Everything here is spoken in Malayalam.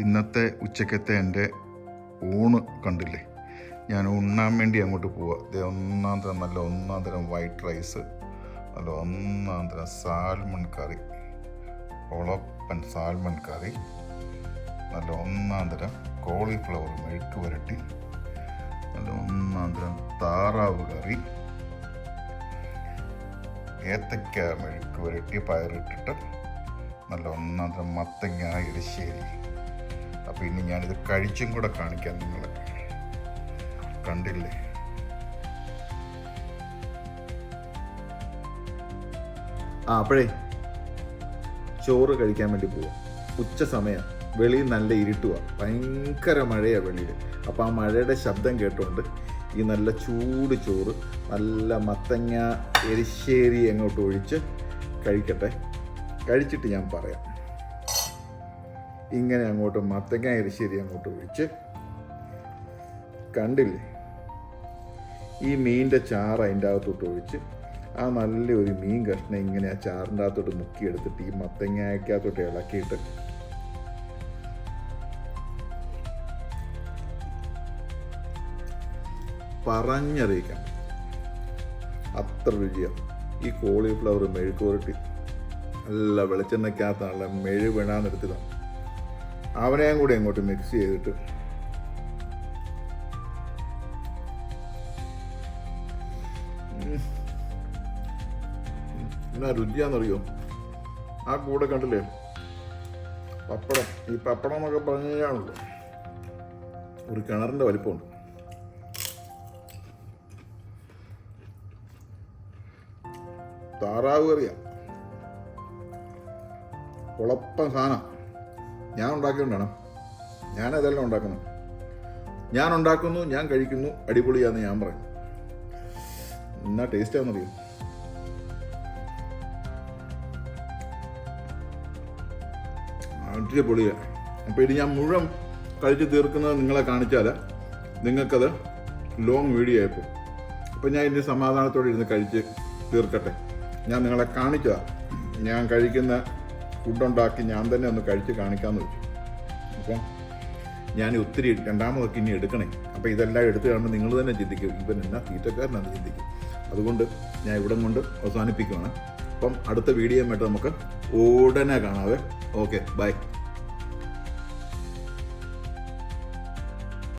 ഇന്നത്തെ ഉച്ചക്കത്തെ എന്റെ ഊണ് കണ്ടില്ലേ? ഞാൻ ഉണ്ണാൻ വേണ്ടി അങ്ങോട്ട് പോവുക ദേ ഒന്നാം തരം നല്ല ഒന്നാം തരം വൈറ്റ് റൈസ് നല്ല ഒന്നാം തരം സാൽമൺ കറി ഒളപ്പൻ സാൽമൺ കറി നല്ല ഒന്നാം തരം കോളിഫ്ലവർ മെഴുക്ക് പുരട്ടി നല്ല ഒന്നാം തരം താറാവ് കറി ഏത്തക്ക മെഴുക്ക് പുരട്ടി പയറിട്ടിട്ട് നല്ല ഒന്നാം തരം മത്തങ്ങ എരിശ്ശേരി. അപ്പോൾ ഇനി ഞാനിത് കഴിച്ചും കൂടെ കാണിക്കാം നിങ്ങളെ. കണ്ടില്ലേ? ആ അപ്പോഴേ ചോറ് കഴിക്കാൻ വേണ്ടി പോവാം. ഉച്ച സമയം വെളിയിൽ നല്ല ഇരുട്ടുക ഭയങ്കര മഴയാണ് വെളിയിൽ. അപ്പോൾ ആ മഴയുടെ ശബ്ദം കേട്ടുകൊണ്ട് ഈ നല്ല ചൂട് ചോറ് നല്ല മത്തങ്ങ എരിശ്ശേരി അങ്ങോട്ട് ഒഴിച്ച് കഴിക്കട്ടെ. കഴിച്ചിട്ട് ഞാൻ പറയാം. ഇങ്ങനെ അങ്ങോട്ട് മത്തങ്ങ എരിശ്ശേരി അങ്ങോട്ട് ഒഴിച്ച് കണ്ടില്ലേ? ഈ മീനിന്റെ ചാറ് അതിന്റെ അകത്തോട്ട് ഒഴിച്ച് ആ നല്ലൊരു മീൻ കഷ്ണം ഇങ്ങനെ ആ ചാറിന്റെ അകത്തോട്ട് മുക്കിയെടുത്തിട്ട് ഈ മത്തങ്ങയ്ക്കകത്തോട്ട് ഇളക്കിയിട്ട് പറഞ്ഞറിയിക്കാം അത്ര രുചിയാണ് ഈ കോളിഫ്ലവർ മെഴുക്ക് പുരട്ടി നല്ല വെളിച്ചെണ്ണയ്ക്കകത്താണല്ലോ മെഴു വീണാന്നെടുത്തതാണ് അവനെയും കൂടി അങ്ങോട്ട് മിക്സ് ചെയ്തിട്ട്. എന്നാ രുചിയാണെന്നറിയോ ആ കൂടെ കണ്ടില്ലേ? പപ്പടം. ഈ പപ്പടം എന്നൊക്കെ പറഞ്ഞു കഴിഞ്ഞാണല്ലോ ഒരു കിണറിന്റെ വലിപ്പമുണ്ട്. താറാവ് കറിയാ. കുളപ്പം സാധനം. ഞാൻ ഉണ്ടാക്കിക്കൊണ്ടാണ് ഞാൻ അതെല്ലാം ഉണ്ടാക്കുന്നത് ഞാൻ ഉണ്ടാക്കുന്നു ഞാൻ കഴിക്കുന്നു അടിപൊളിയാന്ന് ഞാൻ പറയും എന്നാ ടേസ്റ്റ് ആണെന്നറിയും അടിപൊളിയാണ് പൊളിയാണ് അപ്പോൾ ഇത് ഞാൻ മുഴുവൻ കഴിച്ച് തീർക്കുന്നത് നിങ്ങളെ കാണിച്ചാൽ നിങ്ങൾക്കത് ലോങ് വീഡിയോ ആയിപ്പോൾ അപ്പോൾ ഞാൻ ഇതിന്റെ സമാധാനത്തോടെ ഇരുന്ന് കഴിച്ച് തീർക്കട്ടെ. ഞാൻ നിങ്ങളെ കാണിച്ചതാണ് ഞാൻ കഴിക്കുന്ന ഫുഡുണ്ടാക്കി ഞാൻ തന്നെ ഒന്ന് കഴിച്ച് കാണിക്കാമെന്ന് വെച്ചു. അപ്പം ഞാൻ ഒത്തിരി രണ്ടാമതൊക്കെ ഇനി എടുക്കണേ. അപ്പോൾ ഇതെല്ലാം എടുത്തു കാണുമ്പോൾ നിങ്ങൾ തന്നെ ചിന്തിക്കും ഇവൻ എന്നാ തീറ്റക്കാരനാണ് ചിന്തിക്കും. അതുകൊണ്ട് ഞാൻ ഇവിടെ കൊണ്ട് അവസാനിപ്പിക്കുകയാണ് അപ്പം അടുത്ത വീഡിയോ ആയിട്ട് നമുക്ക് ഉടനെ കാണാവേ. Okay bye